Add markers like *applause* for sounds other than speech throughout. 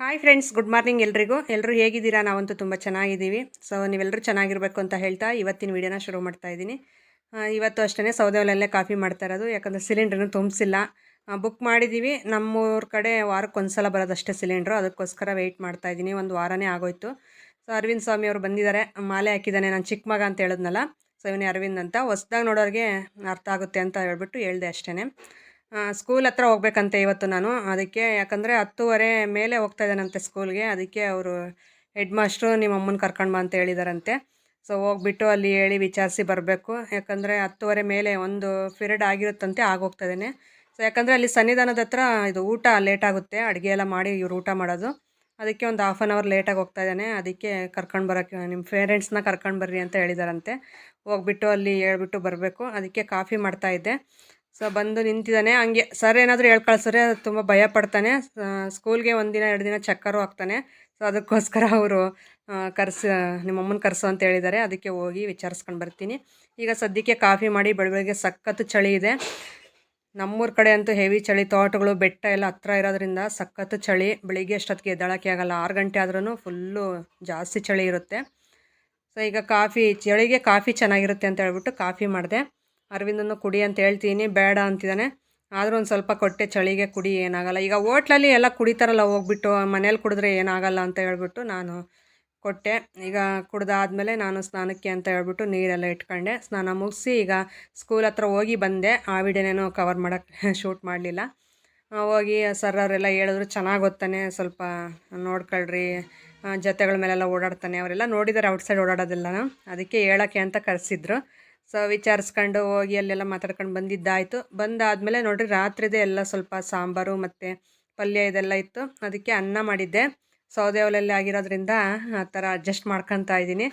Hi friends good morning ಎಲ್ರಿಗೂ. ಎಲ್ಲರೂ ಹೇಗಿದ್ದೀರಾ? ನಾವಂತೂ ತುಂಬ ಚೆನ್ನಾಗಿದ್ದೀವಿ. ಸೊ ನೀವೆಲ್ಲರೂ ಚೆನ್ನಾಗಿರಬೇಕು ಅಂತ ಹೇಳ್ತಾ ಇವತ್ತಿನ ವೀಡಿಯೋನ ಶುರು ಮಾಡ್ತಾ ಇದ್ದೀನಿ. ಇವತ್ತು ಅಷ್ಟೇ ಸೌದೆ ಕಾಫಿ ಮಾಡ್ತಾ ಇರೋದು. ಯಾಕಂದರೆ ಸಿಲಿಂಡ್ರನ್ನು ತುಂಬಿಸಿಲ್ಲ. ಬುಕ್ ಮಾಡಿದ್ದೀವಿ. ನಮ್ಮೂರ ಕಡೆ ವಾರಕ್ಕೆ ಒಂದು ಸಲ ಬರೋದಷ್ಟೇ ಸಿಲಿಂಡ್ರು. ಅದಕ್ಕೋಸ್ಕರ ವೆಯ್ಟ್ ಮಾಡ್ತಾ ಇದ್ದೀನಿ. ಒಂದು ವಾರನೇ ಆಗೋಯ್ತು. ಸೊ ಅರವಿಂದ್ ಸ್ವಾಮಿ ಅವರು ಬಂದಿದ್ದಾರೆ. ಮಾಲೆ ಹಾಕಿದ್ದಾನೆ ನಾನು ಚಿಕ್ಕ ಮಗ ಅಂತ ಹೇಳಿದ್ನಲ್ಲ. ಸೊ ಇವನೇ ಅರವಿಂದ್ ಅಂತ. ಹೊಸ್ದಾಗಿ ನೋಡೋರಿಗೆ ಅರ್ಥ ಆಗುತ್ತೆ ಅಂತ ಹೇಳ್ಬಿಟ್ಟು ಹೇಳಿದೆ ಅಷ್ಟೇ ಸ್ಕೂಲ್ ಹತ್ರ ಹೋಗ್ಬೇಕಂತೆ ಇವತ್ತು ನಾನು. ಅದಕ್ಕೆ ಯಾಕಂದರೆ ಹತ್ತುವರೆ ಮೇಲೆ ಹೋಗ್ತಾ ಇದ್ದಾನಂತೆ ಸ್ಕೂಲ್ಗೆ ಅದಕ್ಕೆ ಅವರು ಹೆಡ್ ಮಾಸ್ಟ್ರು ನಿಮ್ಮ ಅಮ್ಮನ ಕರ್ಕೊಂಡು ಬಾ ಅಂತ ಹೇಳಿದಾರಂತೆ. ಸೊ ಹೋಗ್ಬಿಟ್ಟು ಅಲ್ಲಿ ಹೇಳಿ ವಿಚಾರಿಸಿ ಬರಬೇಕು. ಯಾಕಂದರೆ ಹತ್ತುವರೆ ಮೇಲೆ ಒಂದು ಪಿರಿಯಡ್ ಆಗಿರುತ್ತಂತೆ ಆಗೋಗ್ತಾ ಇದ್ದಾನೆ. ಸೊ ಯಾಕಂದರೆ ಅಲ್ಲಿ ಸನ್ನಿಧಾನದ ಹತ್ರ ಇದು ಊಟ ಲೇಟ್ ಆಗುತ್ತೆ. ಅಡುಗೆ ಎಲ್ಲ ಮಾಡಿ ಇವ್ರು ಊಟ ಮಾಡೋದು. ಅದಕ್ಕೆ ಒಂದು ಹಾಫ್ ಆನ್ ಅವರ್ ಲೇಟಾಗಿ ಹೋಗ್ತಾ ಇದ್ದಾನೆ. ಅದಕ್ಕೆ ಕರ್ಕೊಂಡು ಬರೋಕ್ಕೆ ನಿಮ್ಮ ಪೇರೆಂಟ್ಸ್ನ ಕರ್ಕೊಂಡು ಬರ್ರಿ ಅಂತ ಹೇಳಿದಾರಂತೆ. ಹೋಗ್ಬಿಟ್ಟು ಅಲ್ಲಿ ಹೇಳ್ಬಿಟ್ಟು ಬರಬೇಕು. ಅದಕ್ಕೆ ಕಾಫಿ ಮಾಡ್ತಾ ಇದ್ದೆ. ಸೊ ಬಂದು ನಿಂತಿದ್ದಾನೆ. ಹಂಗೆ ಸರ್ ಏನಾದರೂ ಅದು ತುಂಬ ಭಯ ಪಡ್ತಾನೆ. ಸ್ಕೂಲ್ಗೆ ಒಂದಿನ ಎರಡು ದಿನ ಚಕ್ಕರು ಹಾಕ್ತಾನೆ. ಸೊ ಅದಕ್ಕೋಸ್ಕರ ಅವರು ಕರ್ಸ ನಿಮ್ಮಮ್ಮನ ಕರೆಸು ಅಂತ ಹೇಳಿದ್ದಾರೆ. ಅದಕ್ಕೆ ಹೋಗಿ ವಿಚಾರಿಸ್ಕೊಂಡು ಬರ್ತೀನಿ. ಈಗ ಸದ್ಯಕ್ಕೆ ಕಾಫಿ ಮಾಡಿ ಬೆಳಗ್ಗೆ ಸಖತ್ತು ಚಳಿ ಇದೆ. ನಮ್ಮೂರ ಕಡೆ ಅಂತೂ ಹೆವಿ ಚಳಿ. ತೋಟಗಳು, ಬೆಟ್ಟ ಎಲ್ಲ ಹತ್ರ ಇರೋದ್ರಿಂದ ಸಖತ್ತು ಚಳಿ. ಬೆಳಿಗ್ಗೆ ಅಷ್ಟೊತ್ತಿಗೆ ಎದ್ದಾಳಕ್ಕೆ ಆಗಲ್ಲ. ಆರು ಗಂಟೆ ಆದ್ರೂ ಫುಲ್ಲು ಜಾಸ್ತಿ ಚಳಿ ಇರುತ್ತೆ. ಸೊ ಈಗ ಕಾಫಿ, ಚಳಿಗೆ ಕಾಫಿ ಚೆನ್ನಾಗಿರುತ್ತೆ ಅಂತ ಹೇಳ್ಬಿಟ್ಟು ಕಾಫಿ ಮಾಡಿದೆ. ಅರವಿಂದನ್ನು ಕುಡಿ ಅಂತ ಹೇಳ್ತೀನಿ, ಬೇಡ ಅಂತಿದ್ದಾನೆ. ಆದರೂ ಒಂದು ಸ್ವಲ್ಪ ಕೊಟ್ಟೆ, ಚಳಿಗೆ ಕುಡಿ, ಏನಾಗಲ್ಲ. ಈಗ ಹೋಟ್ಲಲ್ಲಿ ಎಲ್ಲ ಕುಡಿತಾರಲ್ಲ, ಹೋಗ್ಬಿಟ್ಟು ಮನೇಲಿ ಕುಡಿದ್ರೆ ಏನಾಗಲ್ಲ ಅಂತ ಹೇಳ್ಬಿಟ್ಟು ನಾನು ಕೊಟ್ಟೆ. ಈಗ ಕುಡ್ದಾದ್ಮೇಲೆ ನಾನು ಸ್ನಾನಕ್ಕೆ ಅಂತ ಹೇಳ್ಬಿಟ್ಟು ನೀರೆಲ್ಲ ಇಟ್ಕೊಂಡೆ. ಸ್ನಾನ ಮುಗಿಸಿ ಈಗ ಸ್ಕೂಲ್ ಹತ್ರ ಹೋಗಿ ಬಂದೆ. ಆ ವಿಡಿಯೋನೇನು ಕವರ್ ಮಾಡೋಕ್ಕೆ ಶೂಟ್ *laughs* ಮಾಡಲಿಲ್ಲ. ಹೋಗಿ ಸರ್ ಅವರೆಲ್ಲ ಹೇಳಿದ್ರು, ಚೆನ್ನಾಗಿ ಓದ್ತಾನೆ, ಸ್ವಲ್ಪ ನೋಡ್ಕೊಳ್ರಿ. ಜೊತೆಗಳ ಮೇಲೆಲ್ಲ ಓಡಾಡ್ತಾನೆ, ಅವರೆಲ್ಲ ನೋಡಿದ್ದಾರೆ ಔಟ್ಸೈಡ್ ಓಡಾಡೋದಿಲ್ಲ ಅದಕ್ಕೆ ಹೇಳೋಕ್ಕೆ ಅಂತ ಕರೆಸಿದ್ರು. ಸೊ ವಿಚಾರಿಸ್ಕೊಂಡು ಹೋಗಿ ಅಲ್ಲೆಲ್ಲ ಮಾತಾಡ್ಕೊಂಡು ಬಂದಿದ್ದಾಯಿತು. ಬಂದಾದಮೇಲೆ ನೋಡಿರಿ ರಾತ್ರಿದೇ ಎಲ್ಲ ಸ್ವಲ್ಪ ಸಾಂಬಾರು ಮತ್ತು ಪಲ್ಯ ಇದೆಲ್ಲ ಇತ್ತು. ಅದಕ್ಕೆ ಅನ್ನ ಮಾಡಿದ್ದೆ. ಸೌದೆ ಒಲೆಯಲ್ಲಿ ಆಗಿರೋದ್ರಿಂದ ಆ ಥರ ಅಡ್ಜಸ್ಟ್ ಮಾಡ್ಕೊತಾ ಇದ್ದೀನಿ.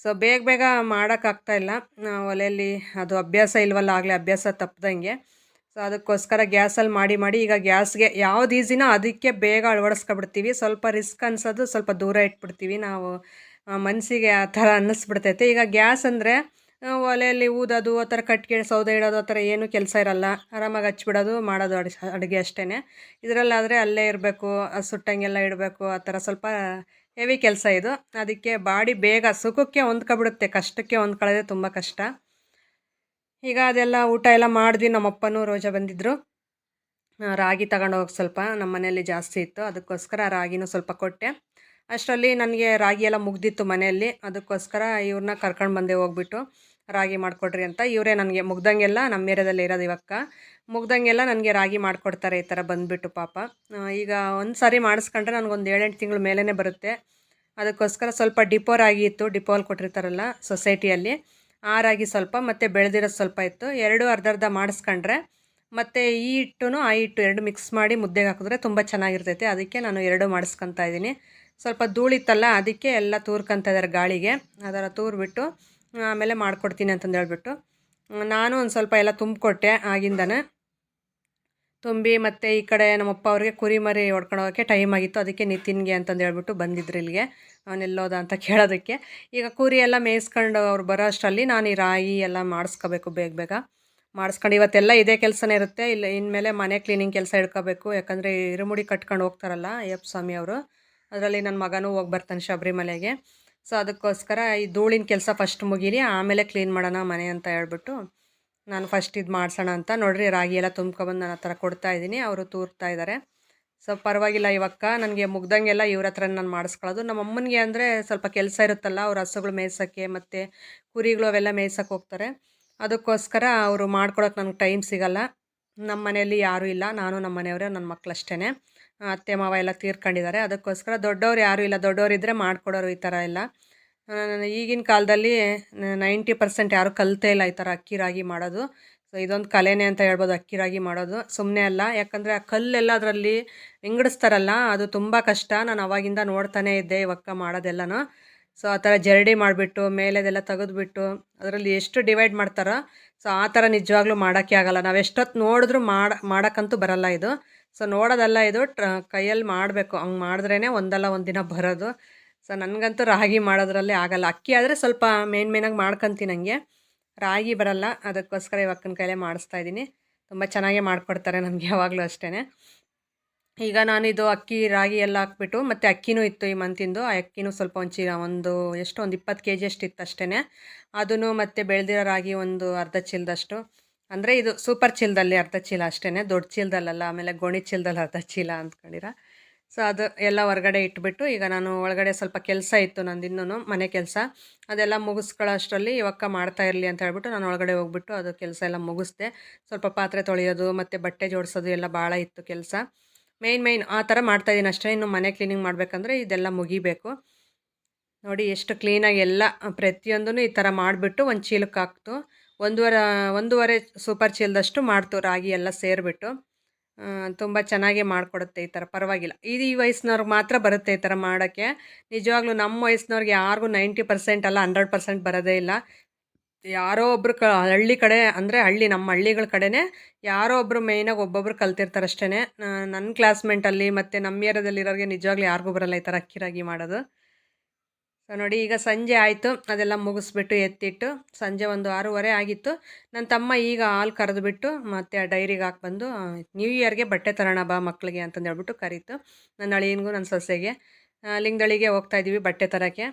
ಸೊ ಬೇಗ ಬೇಗ ಮಾಡೋಕ್ಕಾಗ್ತಾ ಇಲ್ಲ. ಒಲೆಯಲ್ಲಿ ಅದು ಅಭ್ಯಾಸ ಇಲ್ವಲ್ಲ, ಆಗಲೇ ಅಭ್ಯಾಸ ತಪ್ಪದಂಗೆ ಸೊ ಅದಕ್ಕೋಸ್ಕರ ಗ್ಯಾಸಲ್ಲಿ ಮಾಡಿ ಮಾಡಿ ಈಗ ಗ್ಯಾಸ್ಗೆ ಯಾವ್ದು ಈಸಿನೋ ಅದಕ್ಕೆ ಬೇಗ ಅಳವಡಿಸ್ಕೊಬಿಡ್ತೀವಿ. ಸ್ವಲ್ಪ ರಿಸ್ಕ್ ಅನ್ಸೋದು ಸ್ವಲ್ಪ ದೂರ ಇಟ್ಬಿಡ್ತೀವಿ ನಾವು. ಮನಸ್ಸಿಗೆ ಆ ಥರ ಅನ್ನಿಸ್ಬಿಡ್ತೈತೆ. ಈಗ ಗ್ಯಾಸ್ ಅಂದರೆ ಒಲೆಯಲ್ಲಿ ಊದೋದು, ಆ ಥರ ಕಟ್ಟಿಗೆ ಸೌದೆ ಇಡೋದು, ಆ ಥರ ಏನೂ ಕೆಲಸ ಇರಲ್ಲ. ಆರಾಮಾಗಿ ಹಚ್ಬಿಡೋದು, ಮಾಡೋದು ಅಡ್, ಅಡುಗೆ ಅಷ್ಟೇ ಇದರಲ್ಲಾದರೆ ಅಲ್ಲೇ ಇರಬೇಕು ಸುಟ್ಟಂಗೆಲ್ಲ ಇಡಬೇಕು, ಆ ಥರ ಸ್ವಲ್ಪ ಹೆವಿ ಕೆಲಸ ಇದು. ಅದಕ್ಕೆ ಬಾಡಿ ಬೇಗ ಸುಖಕ್ಕೆ ಹೊಂದ್ಕೊಬಿಡುತ್ತೆ, ಕಷ್ಟಕ್ಕೆ ಹೊಂದ್ಕೊಳ್ಳೋದೇ ತುಂಬ ಕಷ್ಟ. ಈಗ ಅದೆಲ್ಲ ಊಟ ಎಲ್ಲ ಮಾಡಿದ್ವಿ, ನಮ್ಮಪ್ಪನೂ ರೋಜಾ ಬಂದಿದ್ದರು ರಾಗಿ ತಗೊಂಡೋಗಿ ಸ್ವಲ್ಪ ನಮ್ಮ ಮನೆಯಲ್ಲಿ ಜಾಸ್ತಿ ಇತ್ತು, ಅದಕ್ಕೋಸ್ಕರ ರಾಗಿನೂ ಸ್ವಲ್ಪ ಕೊಟ್ಟೆ. ಅಷ್ಟರಲ್ಲಿ ನನಗೆ ರಾಗಿ ಎಲ್ಲ ಮುಗ್ದಿತ್ತು ಮನೆಯಲ್ಲಿ, ಅದಕ್ಕೋಸ್ಕರ ಇವ್ರನ್ನ ಕರ್ಕೊಂಡು ಬಂದೆ ಹೋಗ್ಬಿಟ್ಟು. ರಾಗಿ ಮಾಡಿಕೊಡ್ರಿ ಅಂತ ಇವರೇ ನನಗೆ ಮುಗ್ದಂಗೆಲ್ಲ ನಮ್ಮ ಏರಿಯಾದಲ್ಲಿ ಇರೋದು ಇವಕ್ಕ. ಮುಗ್ದಂಗೆಲ್ಲ ನನಗೆ ರಾಗಿ ಮಾಡಿಕೊಡ್ತಾರೆ ಈ ಥರ ಬಂದುಬಿಟ್ಟು ಪಾಪ. ಈಗ ಒಂದು ಸಾರಿ ಮಾಡಿಸ್ಕೊಂಡ್ರೆ ನನಗೊಂದು ಏಳೆಂಟು ತಿಂಗಳು ಮೇಲೇ ಬರುತ್ತೆ. ಅದಕ್ಕೋಸ್ಕರ ಸ್ವಲ್ಪ ಡಿಪೋ ರಾಗಿ ಇತ್ತು ಡಿಪೋಲ್ ಕೊಟ್ಟಿರ್ತಾರಲ್ಲ ಸೊಸೈಟಿಯಲ್ಲಿ. ಆ ರಾಗಿ ಸ್ವಲ್ಪ ಮತ್ತು ಬೆಳೆದಿರೋದು ಸ್ವಲ್ಪ ಇತ್ತು. ಎರಡು ಅರ್ಧ ಅರ್ಧ ಮಾಡಿಸ್ಕೊಂಡ್ರೆ ಮತ್ತು ಈ ಹಿಟ್ಟು ಆ ಹಿಟ್ಟು ಎರಡು ಮಿಕ್ಸ್ ಮಾಡಿ ಮುದ್ದೆಗೆ ಹಾಕಿದ್ರೆ ತುಂಬ ಚೆನ್ನಾಗಿರ್ತೈತೆ. ಅದಕ್ಕೆ ನಾನು ಎರಡು ಮಾಡಿಸ್ಕೊತಾ ಇದ್ದೀನಿ. ಸ್ವಲ್ಪ ಧೂಳಿತ್ತಲ್ಲ, ಅದಕ್ಕೆ ಎಲ್ಲ ತೂರ್ಕೊತಾ ಇದ್ದಾರೆ ಗಾಳಿಗೆ. ಅದರ ತೂರ್ಬಿಟ್ಟು ಆಮೇಲೆ ಮಾಡಿಕೊಡ್ತೀನಿ ಅಂತಂದು ಹೇಳ್ಬಿಟ್ಟು. ನಾನು ಒಂದು ಸ್ವಲ್ಪ ಎಲ್ಲ ತುಂಬಿಕೊಟ್ಟೆ ಆಗಿಂದನೇ. ತುಂಬಿ ಮತ್ತು ಈ ಕಡೆ ನಮ್ಮಪ್ಪ ಅವ್ರಿಗೆ ಕುರಿ ಮರಿ ಹೊಡ್ಕೊಂಡು ಹೋಗೋಕ್ಕೆ ಟೈಮ್ ಆಗಿತ್ತು. ಅದಕ್ಕೆ ನಿತಿನ್ಗೆ ಅಂತಂದು ಹೇಳ್ಬಿಟ್ಟು ಬಂದಿದ್ರು ಇಲ್ಲಿಗೆ. ಅವನೆಲ್ಲೋದ ಅಂತ ಕೇಳೋದಕ್ಕೆ. ಈಗ ಕುರಿ ಎಲ್ಲ ಮೇಯಿಸ್ಕೊಂಡು ಅವ್ರು ಬರೋ ಅಷ್ಟರಲ್ಲಿ ನಾನು ಈ ರಾಗಿ ಎಲ್ಲ ಮಾಡಿಸ್ಕೋಬೇಕು ಬೇಗ ಬೇಗ. ಮಾಡಿಸ್ಕೊಂಡು ಇವತ್ತೆಲ್ಲ ಇದೇ ಕೆಲಸನೇ ಇರುತ್ತೆ. ಇಲ್ಲ, ಇನ್ಮೇಲೆ ಮನೆ ಕ್ಲೀನಿಂಗ್ ಕೆಲಸ ಇಡ್ಕೋಬೇಕು ಯಾಕಂದರೆ ಇರುಮುಡಿ ಕಟ್ಕೊಂಡು ಹೋಗ್ತಾರಲ್ಲ ಅಯ್ಯಪ್ಪ ಸ್ವಾಮಿ ಅವರು. ಅದರಲ್ಲಿ ನನ್ನ ಮಗನೂ ಹೋಗಿ ಬರ್ತಾನೆ ಶಬರಿಮಲೆಗೆ. ಸೊ ಅದಕ್ಕೋಸ್ಕರ ಈ ಧೂಳಿನ ಕೆಲಸ ಫಸ್ಟ್ ಮುಗೀರಿ, ಆಮೇಲೆ ಕ್ಲೀನ್ ಮಾಡೋಣ ಮನೆ ಅಂತ ಹೇಳ್ಬಿಟ್ಟು ನಾನು ಫಸ್ಟ್ ಇದು ಮಾಡ್ಸೋಣ ಅಂತ. ನೋಡ್ರಿ, ರಾಗಿ ಎಲ್ಲ ತುಂಬ್ಕೊಬಂದು ನನ್ನ ಹತ್ರ ಕೊಡ್ತಾ ಇದ್ದೀನಿ, ಅವರು ತೂರ್ತಾ ಇದ್ದಾರೆ ಸೊ ಪರವಾಗಿಲ್ಲ ಇವಕ್ಕ, ನನಗೆ ಮುಗ್ದಂಗೆಲ್ಲ ಇವ್ರ ಹತ್ರ ನಾನು ಮಾಡಿಸ್ಕೊಳ್ಳೋದು. ನಮ್ಮ ಅಮ್ಮನಿಗೆ ಅಂದರೆ ಸ್ವಲ್ಪ ಕೆಲಸ ಇರುತ್ತಲ್ಲ, ಅವ್ರ ಹಸುಗಳು ಮೇಯ್ಸೋಕ್ಕೆ ಮತ್ತು ಕುರಿಗಳು ಅವೆಲ್ಲ ಮೇಯ್ಸೋಕ್ಕೆ ಹೋಗ್ತಾರೆ. ಅದಕ್ಕೋಸ್ಕರ ಅವರು ಮಾಡ್ಕೊಡೋಕೆ ನನಗೆ ಟೈಮ್ ಸಿಗಲ್ಲ. ನಮ್ಮ ಮನೆಯಲ್ಲಿ ಯಾರೂ ಇಲ್ಲ, ನಾನು ನಮ್ಮ ಮನೆಯವರೇ ನನ್ನ ಮಕ್ಕಳಷ್ಟೇ ಅತ್ತೆ, ಮಾವ ಎಲ್ಲ ತೀರ್ಕೊಂಡಿದ್ದಾರೆ. ಅದಕ್ಕೋಸ್ಕರ ದೊಡ್ಡವ್ರು ಯಾರೂ ಇಲ್ಲ. ದೊಡ್ಡವರಿದ್ರೆ ಇದ್ದರೆ ಮಾಡಿಕೊಡೋರು ಈ ಥರ ಎಲ್ಲ ಈಗಿನ ಕಾಲದಲ್ಲಿ ನೈಂಟಿ ಪರ್ಸೆಂಟ್ ಯಾರೂ ಕಲಿತೇ ಇಲ್ಲ ಈ ಥರ ಅಕ್ಕಿ ರಾಗಿ ಮಾಡೋದು. ಸೊ, ಇದೊಂದು ಕಲೆನೇ ಅಂತ ಹೇಳ್ಬೋದು, ಅಕ್ಕಿ ರಾಗಿ ಮಾಡೋದು. ಸುಮ್ಮನೆ ಅಲ್ಲ. ಯಾಕಂದರೆ ಆ ಕಲ್ಲೆಲ್ಲ ಅದರಲ್ಲಿ ವಿಂಗಡಿಸ್ತಾರಲ್ಲ, ಅದು ತುಂಬ ಕಷ್ಟ. ನಾನು ಅವಾಗಿಂದ ನೋಡ್ತಾನೇ ಇದ್ದೆ ಇವಕ್ಕ ಮಾಡೋದೆಲ್ಲನೂ. ಸೊ, ಆ ಥರ ಜರಡಿ ಮಾಡಿಬಿಟ್ಟು, ಮೇಲೆದೆಲ್ಲ ತೆಗೆದುಬಿಟ್ಟು, ಅದರಲ್ಲಿ ಎಷ್ಟು ಡಿವೈಡ್ ಮಾಡ್ತಾರೋ, ಸೊ, ಆ ಥರ ನಿಜವಾಗ್ಲೂ ಮಾಡೋಕ್ಕೆ ಆಗಲ್ಲ. ನಾವು ಎಷ್ಟೊತ್ತು ನೋಡಿದ್ರೂ ಮಾಡ ಮಾಡೋಕ್ಕಂತೂ ಬರಲ್ಲ ಇದು. ಸೊ ನೋಡೋದಲ್ಲ ಇದು, ಟ್ರ, ಕೈಯಲ್ಲಿ ಮಾಡಬೇಕು. ಹಂಗೆ ಮಾಡಿದ್ರೇ ಒಂದಲ್ಲ ಒಂದಿನ ಬರೋದು. ಸೊ ನನಗಂತೂ ರಾಗಿ ಮಾಡೋದ್ರಲ್ಲೇ ಆಗಲ್ಲ. ಅಕ್ಕಿ ಆದರೆ ಸ್ವಲ್ಪ ಮೇನ್ ಮೇನಾಗಿ ಮಾಡ್ಕೊತೀನಿ ನನಗೆ ರಾಗಿ ಬರಲ್ಲ. ಅದಕ್ಕೋಸ್ಕರ ಇವಕ್ಕನ ಕೈಲೇ ಮಾಡಿಸ್ತಾ ಇದ್ದೀನಿ. ತುಂಬ ಚೆನ್ನಾಗೇ ಮಾಡಿಕೊಡ್ತಾರೆ ನನಗೆ ಯಾವಾಗಲೂ ಅಷ್ಟೇ ಈಗ ನಾನು ಇದು ಅಕ್ಕಿ, ರಾಗಿ ಎಲ್ಲ ಹಾಕ್ಬಿಟ್ಟು, ಮತ್ತು ಅಕ್ಕಿನೂ ಇತ್ತು ಈ ಮಂತಿಂದು. ಆ ಅಕ್ಕಿನೂ ಸ್ವಲ್ಪ ಒಂದು ಒಂದು ಎಷ್ಟು, ಒಂದು ಇಪ್ಪತ್ತು ಕೆ ಜಿ ಅಷ್ಟು ಇತ್ತು ಅಷ್ಟೇ ಅದನ್ನು ಮತ್ತು ಬೆಳೆದಿರೋ ರಾಗಿ ಒಂದು ಅರ್ಧ ಚೀಲದಷ್ಟು. ಅಂದರೆ ಇದು ಸೂಪರ್ ಚೀಲದಲ್ಲಿ ಅರ್ಧ ಚೀಲ ಅಷ್ಟೇ ದೊಡ್ಡ ಚೀಲದಲ್ಲಲ್ಲ ಆಮೇಲೆ ಗೋಣಿ ಚೀಲದಲ್ಲಿ ಅರ್ಧ ಚೀಲ ಅಂದ್ಕೊಂಡಿರ? ಸೊ ಅದು ಎಲ್ಲ ಹೊರಗಡೆ ಇಟ್ಬಿಟ್ಟು ಈಗ ನಾನು ಒಳಗಡೆ ಸ್ವಲ್ಪ ಕೆಲಸ ಇತ್ತು ನಂದು ಇನ್ನೂ ಮನೆ ಕೆಲಸ. ಅದೆಲ್ಲ ಮುಗಿಸ್ಕೊಳ್ಳೋ ಅಷ್ಟರಲ್ಲಿ ಇವಕ್ಕ ಮಾಡ್ತಾ ಇರಲಿ ಅಂತ ಹೇಳ್ಬಿಟ್ಟು ನಾನು ಒಳಗಡೆ ಹೋಗ್ಬಿಟ್ಟು ಅದು ಕೆಲಸ ಎಲ್ಲ ಮುಗಿಸ್ದೆ. ಸ್ವಲ್ಪ ಪಾತ್ರೆ ತೊಳೆಯೋದು ಮತ್ತು ಬಟ್ಟೆ ಜೋಡಿಸೋದು ಎಲ್ಲ ಭಾಳ ಇತ್ತು ಕೆಲಸ. ಮೇಯ್ನ್ ಮೇಯ್ನ್ ಆ ಥರ ಮಾಡ್ತಾಯಿದ್ದೀನಿ ಅಷ್ಟೇ. ಇನ್ನು ಮನೆ ಕ್ಲೀನಿಂಗ್ ಮಾಡಬೇಕಂದ್ರೆ ಇದೆಲ್ಲ ಮುಗಿಬೇಕು. ನೋಡಿ, ಎಷ್ಟು ಕ್ಲೀನಾಗಿ ಎಲ್ಲ ಪ್ರತಿಯೊಂದೂ ಈ ಥರ ಮಾಡಿಬಿಟ್ಟು ಒಂದು ಚೀಲಕ್ಕೆ ಹಾಕ್ತು. ಒಂದೂವರೆ ಒಂದೂವರೆ ಸೂಪರ್ ಚೀಲದಷ್ಟು ಮಾಡ್ತು, ರಾಗಿ ಎಲ್ಲ ಸೇರಿಬಿಟ್ಟು. ತುಂಬ ಚೆನ್ನಾಗೇ ಮಾಡಿಕೊಡುತ್ತೆ ಈ ಥರ ಪರವಾಗಿಲ್ಲ. ಇದು ಈ ವಯಸ್ಸಿನವ್ರಿಗೆ ಮಾತ್ರ ಬರುತ್ತೆ ಈ ಥರ ಮಾಡೋಕ್ಕೆ. ನಿಜವಾಗ್ಲೂ ನಮ್ಮ ವಯಸ್ಸಿನವ್ರಿಗೆ ಯಾರಿಗೂ ನೈಂಟಿ ಪರ್ಸೆಂಟ್ ಅಲ್ಲ ಹಂಡ್ರೆಡ್ ಪರ್ಸೆಂಟ್ ಬರೋದೇ ಇಲ್ಲ. ಯಾರೋ ಒಬ್ಬರು ಕ, ಹಳ್ಳಿ ಕಡೆ ಅಂದರೆ ಹಳ್ಳಿ, ನಮ್ಮ ಹಳ್ಳಿಗಳ ಕಡೆನೇ ಯಾರೋ ಒಬ್ಬರು ಮೇಯ್ನಾಗಿ ಒಬ್ಬೊಬ್ರು ಕಲ್ತಿರ್ತಾರೆ ಅಷ್ಟೇ ನನ್ನ ಕ್ಲಾಸ್ಮೇಟಲ್ಲಿ ಮತ್ತು ನಮ್ಮ ಏರಿಯಾದಲ್ಲಿರೋರಿಗೆ ನಿಜವಾಗ್ಲೂ ಯಾರಿಗೂ ಬರಲ್ಲ ಈ ಥರ ಅಕ್ಕಿರಾಗಿ ಮಾಡೋದು. ಸೊ ನೋಡಿ, ಈಗ ಸಂಜೆ ಆಯಿತು. ಅದೆಲ್ಲ ಮುಗಿಸ್ಬಿಟ್ಟು ಎತ್ತಿಟ್ಟು ಸಂಜೆ ಒಂದು ಆರೂವರೆ ಆಗಿತ್ತು. ನನ್ನ ತಮ್ಮ ಈಗ ಹಾಲು ಕರೆದುಬಿಟ್ಟು ಮತ್ತು ಆ ಡೈರಿಗೆ ಹಾಕಿ ಬಂದು ನ್ಯೂ ಇಯರ್ಗೆ ಬಟ್ಟೆ ತರೋಣ ಬಾ ಮಕ್ಕಳಿಗೆ ಅಂತಂದು ಹೇಳ್ಬಿಟ್ಟು ಕರೀತು. ನನ್ನ ಅಳಿಯನಿಗೂ ನನ್ನ ಸೊಸೆಗೆ ಲಿಂಗದಳಿಗೆ ಹೋಗ್ತಾಯಿದ್ದೀವಿ ಬಟ್ಟೆ ತರೋಕ್ಕೆ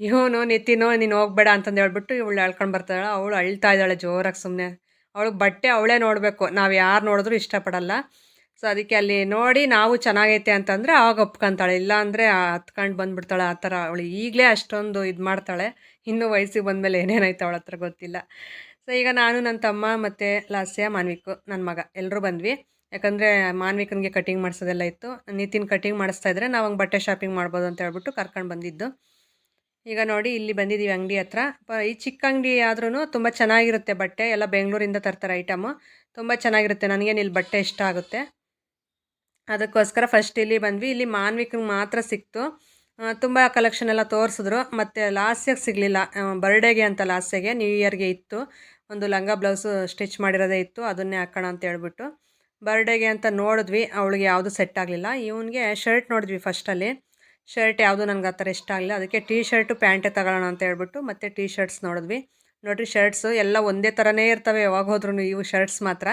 ಇವನು ನಿತಿನೋ, ನೀನು ಹೋಗ್ಬೇಡ ಅಂತಂದು ಹೇಳ್ಬಿಟ್ಟು ಇವಳು ಹೇಳ್ಕೊಂಡು ಬರ್ತಾಳೆ. ಅವಳು ಅಳ್ತಾ ಇದ್ದಾಳೆ ಜೋರಾಗಿ ಸುಮ್ಮನೆ ಅವಳಿಗೆ ಬಟ್ಟೆ ಅವಳೇ ನೋಡಬೇಕು. ನಾವು ಯಾರು ನೋಡಿದ್ರೂ ಇಷ್ಟಪಡಲ್ಲ. ಸೊ ಅದಕ್ಕೆ ಅಲ್ಲಿ ನೋಡಿ ನಾವು ಚೆನ್ನಾಗೈತೆ ಅಂತಂದರೆ ಆವಾಗ ಒಪ್ಕೊಂತಾಳೆ. ಇಲ್ಲ ಅಂದರೆ ಹತ್ಕೊಂಡು ಬಂದುಬಿಡ್ತಾಳೆ ಆ ಥರ ಅವಳು. ಈಗಲೇ ಅಷ್ಟೊಂದು ಇದು ಮಾಡ್ತಾಳೆ. ಇನ್ನೂ ವಯಸ್ಸಿಗೆ ಬಂದಮೇಲೆ ಏನೇನಾಯ್ತು ಅವಳ ಹತ್ರ ಗೊತ್ತಿಲ್ಲ. ಸೊ ಈಗ ನಾನು ನನ್ನ ತಮ್ಮ ಮತ್ತು ಲಾಸ್ಯ ಮಾನ್ವಿಕು, ನನ್ನ ಮಗ. ಎಲ್ಲರೂ ಬಂದ್ವಿ. ಯಾಕಂದರೆ ಮಾನ್ವಿಕನಿಗೆ ಕಟಿಂಗ್ ಮಾಡಿಸೋದೆಲ್ಲ ಇತ್ತು. ನಿತಿನ್ ಕಟಿಂಗ್ ಮಾಡಿಸ್ತಾ ಇದ್ದರೆ ನಾವು ಹಂಗೆ ಬಟ್ಟೆ ಶಾಪಿಂಗ್ ಮಾಡ್ಬೋದು ಅಂತ ಹೇಳ್ಬಿಟ್ಟು ಕರ್ಕೊಂಡು ಬಂದಿದ್ದು. ಈಗ ನೋಡಿ ಇಲ್ಲಿ ಬಂದಿದ್ದೀವಿ ಅಂಗಡಿ ಹತ್ರ. ಈ ಚಿಕ್ಕ ಅಂಗಡಿ ಆದ್ರೂ ತುಂಬ ಚೆನ್ನಾಗಿರುತ್ತೆ ಬಟ್ಟೆ. ಎಲ್ಲ ಬೆಂಗಳೂರಿಂದ ತರ್ತಾರೆ ಐಟಮು ತುಂಬ ಚೆನ್ನಾಗಿರುತ್ತೆ. ನನಗೇನು ಇಲ್ಲಿ ಬಟ್ಟೆ ಇಷ್ಟ ಆಗುತ್ತೆ. ಅದಕ್ಕೋಸ್ಕರ ಫಸ್ಟ್ ಇಲ್ಲಿ ಬಂದ್ವಿ. ಇಲ್ಲಿ ಮಾನ್ವಿಕಂಗೆ ಮಾತ್ರ ಸಿಕ್ತು. ತುಂಬ ಕಲೆಕ್ಷನ್ ಎಲ್ಲ ತೋರಿಸಿದ್ರು. ಮತ್ತು ಲಾಸ್ಟಿಗೆ ಸಿಗಲಿಲ್ಲ. ಬರ್ಡೇಗೆ ಅಂತ ಲಾಸ್ಟಿಗೆ ನ್ಯೂ ಇಯರ್ಗೆ ಇತ್ತು. ಒಂದು ಲಂಗ ಬ್ಲೌಸು ಸ್ಟಿಚ್ ಮಾಡಿರೋದೇ ಇತ್ತು. ಅದನ್ನೇ ಹಾಕೋಣ ಅಂತ ಹೇಳ್ಬಿಟ್ಟು ಬರ್ಡೇಗೆ ಅಂತ ನೋಡಿದ್ವಿ. ಅವಳಿಗೆ ಯಾವುದು ಸೆಟ್ ಆಗಲಿಲ್ಲ. ಇವನಿಗೆ ಶರ್ಟ್ ನೋಡಿದ್ವಿ ಫಸ್ಟಲ್ಲಿ ಶರ್ಟ್ ಯಾವುದು ನನಗೆ ಆ ಥರ ಇಷ್ಟ ಆಗಲಿಲ್ಲ. ಅದಕ್ಕೆ ಟೀ ಶರ್ಟು ಪ್ಯಾಂಟೇ ತಗೊಳ್ಳೋಣ ಅಂತ ಹೇಳ್ಬಿಟ್ಟು ಮತ್ತೆ ಟೀ ಶರ್ಟ್ಸ್ ನೋಡಿದ್ವಿ. ನೋಡಿರಿ ಶರ್ಟ್ಸು ಎಲ್ಲ ಒಂದೇ ಥರನೇ ಇರ್ತವೆ. ಯಾವಾಗ ಹೋದ್ರೂ ಇವು ಶರ್ಟ್ಸ್ ಮಾತ್ರ.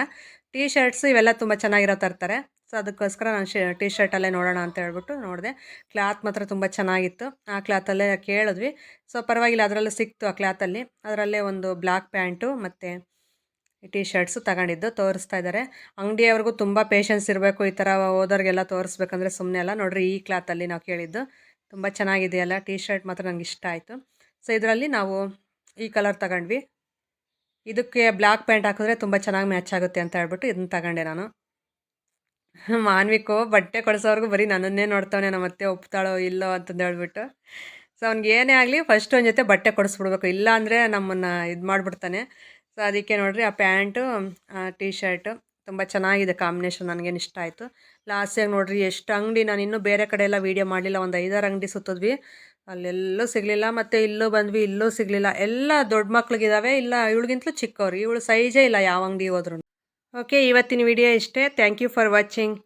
ಟೀ ಶರ್ಟ್ಸು ಇವೆಲ್ಲ ತುಂಬ ಚೆನ್ನಾಗಿರೋ ತರ್ತಾರೆ ಸೊ ಅದಕ್ಕೋಸ್ಕರ ನಾನು ಶೇ ಟಿ ಶರ್ಟಲ್ಲೇ ನೋಡೋಣ ಅಂತ ಹೇಳ್ಬಿಟ್ಟು ನೋಡಿದೆ. ಕ್ಲಾತ್ ಮಾತ್ರ ತುಂಬ ಚೆನ್ನಾಗಿತ್ತು. ಆ ಕ್ಲಾತಲ್ಲೇ ಕೇಳಿದ್ವಿ. ಸೊ ಪರವಾಗಿಲ್ಲ, ಅದರಲ್ಲೂ ಸಿಕ್ತು ಆ ಕ್ಲಾತಲ್ಲಿ ಅದರಲ್ಲೇ ಒಂದು ಬ್ಲ್ಯಾಕ್ ಪ್ಯಾಂಟು ಮತ್ತು ಟೀ ಶರ್ಟ್ಸು ತಗೊಂಡಿದ್ದು, ತೋರಿಸ್ತಾ ಇದ್ದಾರೆ ಅಂಗಡಿಯವ್ರಿಗೂ ತುಂಬ ಪೇಷನ್ಸ್ ಇರಬೇಕು. ಈ ಥರ ಓದೋರಿಗೆಲ್ಲ ತೋರಿಸ್ಬೇಕಂದ್ರೆ ಸುಮ್ಮನೆ ಅಲ್ಲ. ನೋಡಿರಿ, ಈ ಕ್ಲಾತಲ್ಲಿ ನಾವು ಕೇಳಿದ್ದು ತುಂಬ ಚೆನ್ನಾಗಿದೆಯಲ್ಲ. ಟೀ ಶರ್ಟ್ ಮಾತ್ರ ನನಗೆ ಇಷ್ಟ ಆಯಿತು. ಸೊ ಇದರಲ್ಲಿ ನಾವು ಈ ಕಲರ್ ತಗೊಂಡ್ವಿ. ಇದಕ್ಕೆ ಬ್ಲ್ಯಾಕ್ ಪ್ಯಾಂಟ್ ಹಾಕಿದ್ರೆ ತುಂಬ ಚೆನ್ನಾಗಿ ಮ್ಯಾಚ್ ಆಗುತ್ತೆ ಅಂತ ಹೇಳ್ಬಿಟ್ಟು ಇದನ್ನು ತಗೊಂಡೆ ನಾನು. ಮಾನ್ವಿಕು, ಬಟ್ಟೆ ಕೊಡಿಸೋರ್ಗು ಬರೀ ನನ್ನನ್ನೇ ನೋಡ್ತಾವನೆ ನಮ್ಮ ಮತ್ತೆ ಒಪ್ತಾಳೋ ಇಲ್ಲೋ ಅಂತಂದು ಹೇಳ್ಬಿಟ್ಟು. ಸೊ ಅವ್ನಿಗೆ ಏನೇ ಆಗಲಿ ಫಸ್ಟ್ ಒಂದು ಜೊತೆ ಬಟ್ಟೆ ಕೊಡಿಸ್ಬಿಡ್ಬೇಕು, ಇಲ್ಲ ಅಂದರೆ ನಮ್ಮನ್ನು ಇದು ಮಾಡಿಬಿಡ್ತಾನೆ. ಸೊ ಅದಕ್ಕೆ ನೋಡಿರಿ ಆ ಪ್ಯಾಂಟು ಟೀ ಶರ್ಟು ತುಂಬ ಚೆನ್ನಾಗಿದೆ ಕಾಂಬಿನೇಷನ್, ನನಗೇನು ಇಷ್ಟ ಆಯಿತು. ಲಾಸ್ಟಿಗೆ ನೋಡಿರಿ ಎಷ್ಟು ಅಂಗಡಿ, ನಾನು ಇನ್ನೂ ಬೇರೆ ಕಡೆ ಎಲ್ಲ ವೀಡಿಯೋ ಮಾಡಲಿಲ್ಲ, ಒಂದು ಐದಾರು ಅಂಗಡಿ ಸುತ್ತಿದ್ವಿ. ಅಲ್ಲೆಲ್ಲೂ ಸಿಗಲಿಲ್ಲ, ಮತ್ತು ಇಲ್ಲೂ ಬಂದ್ವಿ, ಇಲ್ಲೂ ಸಿಗಲಿಲ್ಲ. ಎಲ್ಲ ದೊಡ್ಡ ಮಕ್ಳಿಗಿದ್ದಾವೆ ಇಲ್ಲ ಇವಳಿಗಿಂತಲೂ ಚಿಕ್ಕವ್ರು, ಇವಳು ಸೈಜೇ ಇಲ್ಲ ಯಾವ ಅಂಗಡಿ ಹೋದ್ರು ಓಕೆ ಇವತ್ತಿನ ವಿಡಿಯೋ ಇಷ್ಟೇ. Thank you for watching